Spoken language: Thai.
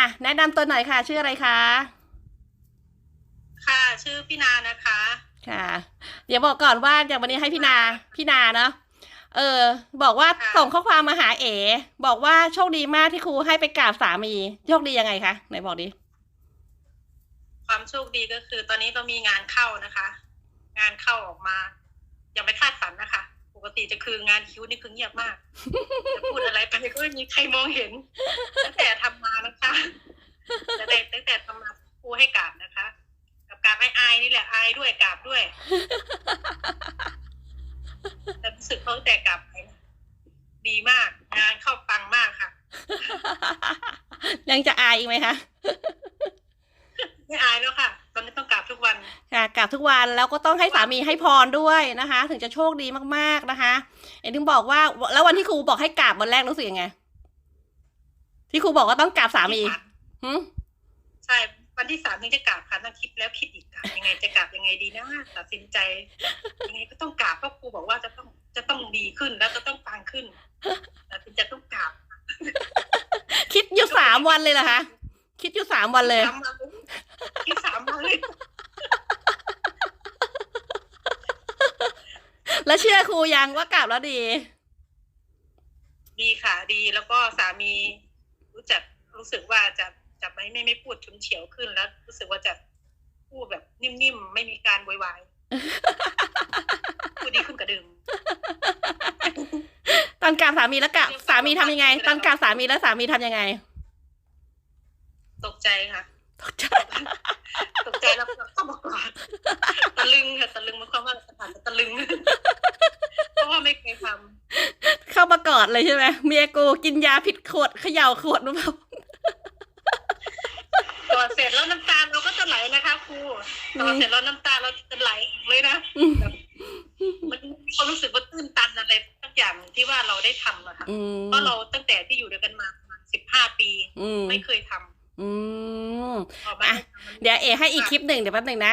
อะแนะนำตัวหน่อยค่ะ ชื่ออะไรคะค่ะ ชื่อพี่นานะคะ ค่ะ เดี๋ยวบอกก่อนว่าอย่างวันนี้ให้พี่นาพี่นาเนาะเออ บอกว่าค่ะ ส่งข้อความมาหาเอ๋บอกว่าโชคดีมากที่ครูให้ไปกราบสามีโชคดียังไงคะไหนบอกดิความโชคดีก็คือ ตอนนี้เรามีงานเข้านะคะ งานเข้าออกมายังไม่คาดฝันนะคะ ปกติจะคืองานคิ้วนี่คือเงียบมาก จะพูดอะไรไปก็ไม่มีใครมองเห็น ตั้งแต่ทำมานะคะตั้งแต่ตั้งแต่ทำมาครูให้กราบนะคะ กับกราบไอ้อายนี่แหละอายด้วยกราบด้วยแต่รู้สึกเขาตั้งแต่กราบไปนะดีมากงานเข้าปังมากค่ะ ยังจะอายอีกไหมคะ ไม่อายแล้วค่ะ ตอนนี้ต้องกราบทุกวัน ค่ะ กราบทุกวันแล้วก็ต้องให้สามีให้พรด้วยนะคะ ถึงจะโชคดีมากๆนะคะเอ็นถึงบอกว่า แล้ววันที่ครูบอกให้กราบวันแรกรู้สึกยังไง ที่ครูบอกว่าต้องกราบสามีหึใช่วันที่สามนี่จะกราบค่ะนั่งคิดแล้วคิดอีกค่ะยังไงจะกราบยังไงดีนะตัดสินใจยังไงก็ต้องกราบเพราะครูบอกว่าจะต้องจะต้องดีขึ้นแล้วจะต้องปังขึ้นตัดสินใจต้องกราบคิดอยู่สามวันเลยเหรอคะคิดอยู่สามวันเลยสามวันเลยคิดสามวันเลย แล้วเชื่อครูยังว่ากราบแล้วดี ดีค่ะ ดีแล้วก็สามีรู้จักรู้สึกว่าจะจะไม่ไม่ไม่พูดฉุนเฉียวขึ้นแล้ว รู้สึกว่าจะพูดแบบนิ่มๆไม่มีการโวยวายพูดดีขึ้นกว่าเดิมตอนกราบสามีแล้วกราบสามีทำยังไง ตอนกราบสามีแล้วสามีทำยังไง ตกใจค่ะตกใจตกใจแล้วก็เข้ามากอดตะลึงค่ะตะลึงมันความว่าสถานตะลึง เพราะว่าไม่เคยท เข้ามาก อดเลยใช่ไหมเมียกูกินยาผิดขวดเขย่าขวดหรือเปล่าำกอดเสร็จแล้วน้ำตาเราก็จะไหลนะคะครูกอดเสร็จแล้วน้ำตาเราจะไหลเลยนะอืมแบบมันมีความรู้สึกว่าตื้นตันอะไรสักอย่างที่ว่าเราได้ทำอะค่ะอืมเพราะเราตั้งแต่ที่อยู่ด้วยกันมาสิบห้าปีอืมไม่เคยทำอืมออกมาอะเดี๋ยวเอให้อีกคลิปหนึ่งเดี๋ยวแป๊บหนึ่งนะ